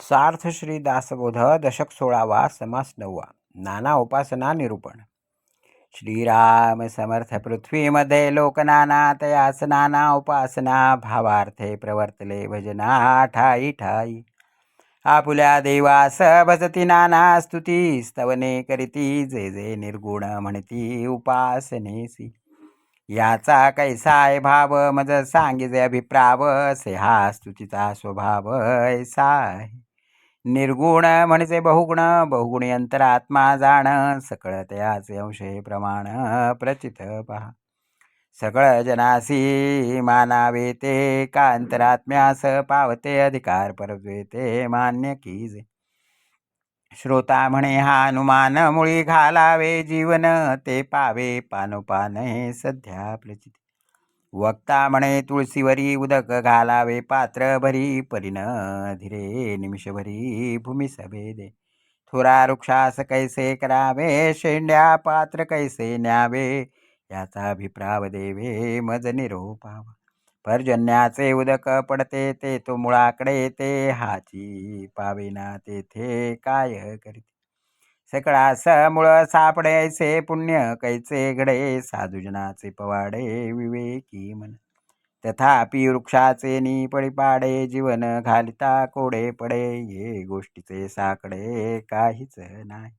सार्थ श्री दासबोध दशक सोळावा समास नववा नाना उपासना निरूपण. श्रीराम समर्थ पृथ्वीमध्ये लोकनानातयास नाना उपासना भावार्थे प्रवर्तले भजना ठाई ठाई. आपुल्या देवास भजती नाना स्तुती स्तवने करीती जे जे निर्गुण म्हणती उपासनेसी. याचा कैसाय भाव मज सांगिजे अभिप्राव से हा स्तुतीचा स्वभाव ऐसा आहे निर्गुण म्हणजे बहुगुण बहुगुणी अंतरात्मा जाण सकळ त्याचे अंशे प्रमाण प्रचित पहा. सकळ जनासी मानावे ते का अंतरात्म्यास पावते अधिकार परत्वे ते मान्य कीजे श्रोता म्हणे हा अनुमान मुळी घालावे जीवन ते पावे पानोपान हे सध्या प्रचिती. वक्ता म्हणे तुळशीवरी उदक घालावे पात्र भरी परिन धीरे निमिषभरी भूमी सभेदे. थोरा वृक्षास कैसे करावे शेंड्या पात्र कैसे न्यावे याचा अभिप्राव देवे मज निरोपावा. पर्जन्याचे उदक पडते ते तो मुळाकडे ते हाची पावेना तेथे काय करीते सकळास मुळ सापडे ऐसे पुण्य कैचे घडे साधुजनाचे पवाडे विवेकी मन. तथापि वृक्षाचे निपळी पाडे जीवन घालिता कोडे पडे ये गोष्टीचे साकडे काहीच नाही.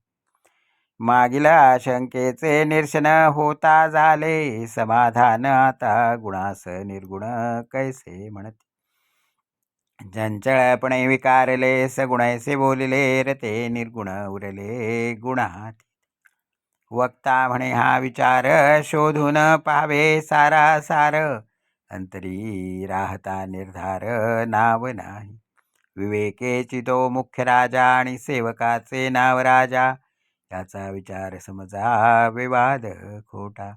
मागील शंकेचे निरशन होता झाले समाधान आता गुणास निर्गुण कैसे म्हणते चंचळपणे विकारले सगुणैसे बोलिले रते निर्गुण उरले गुणात. वक्ता म्हणे हा विचार शोधून पाहावे सारा सार अंतरी राहता निर्धार नाव नाही. विवेकेची तो मुख्य राजा आणि सेवकाचे नाव राजा. याचा विचार समजा विवाद खोटा.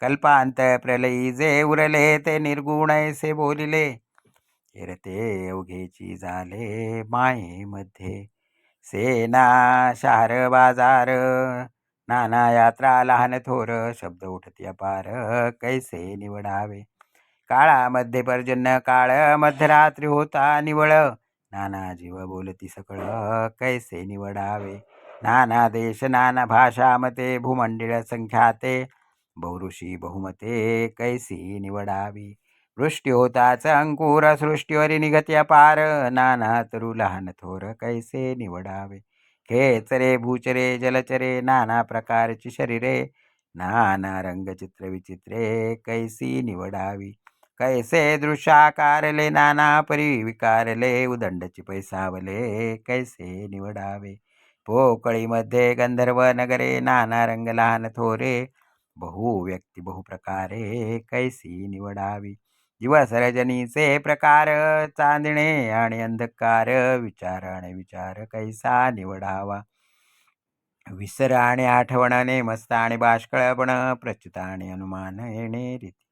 कल्पांत प्रलयी जे उरले ते निर्गुणैसे बोलिले. फिरते अवघेची झाले मायेमध्ये. सेना शार बाजार नाना यात्रा लहान थोर शब्द उठती अपार कैसे निवडावे? काळामध्ये पर्जन्य काळ मध्यरात्री होता निवळ. नाना जीव बोलती सकळ कैसे निवडावे? नाना देश नाना भाषा मते भूमंडळ संख्याते बहुऋषी बहुमते कैसी निवडावी? वृष्टी होताच अंकुर सृष्टीवरी निघत्या पार. नाना तरु लहान थोर कैसे निवडावे? खेचरे भूचरे जलचरे नाना प्रकारची शरीरे. नाना रंगचित्र विचित्रे कैसी निवडावी? कैसे दृश्याकारले नाना परी विकारले. उदंडची पैसावले. कैसे निवडावे? पोकळीमध्ये गंधर्व नगरे. नाना रंग लहान थोरे. बहु व्यक्ती बहुप्रकारे कैसी निवडावी? दिवस रजनीचे प्रकार चांदणे आणि अंधकार विचार आणि विचार कैसा निवडावा? विसर आणि आठवणाने मस्त आणि बाष्कळपण प्रचित आणि अनुमान येणे रीती.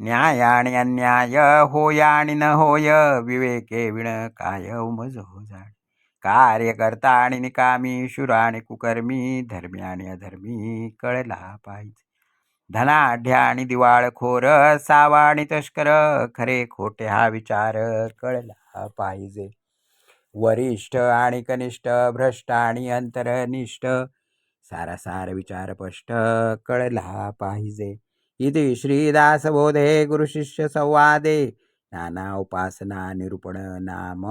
न्याय आणि अन्याय होय आणि न होय विवेके विण काय उमज हो जाणे? कार्यकर्ता आणि निकामी शुर आणि कुकर्मी धर्मी आणि अधर्मी कळला पाहिजे. धनाढ्या आणि दिवाळखोर सावा आणि तस्कर खरे खोटे हा विचार कळला पाहिजे. वरिष्ठ आणि कनिष्ठ भ्रष्ट आणि अंतरनिष्ठ सारासार विचार स्पष्ट कळला पाहिजे. इति श्रीदासबोधे गुरुशिष्य संवादे नाना उपासना निरूपण नाम.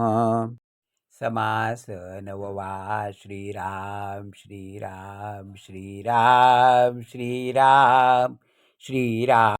समास नववा श्रीराम श्रीराम श्रीराम श्रीराम श्रीराम।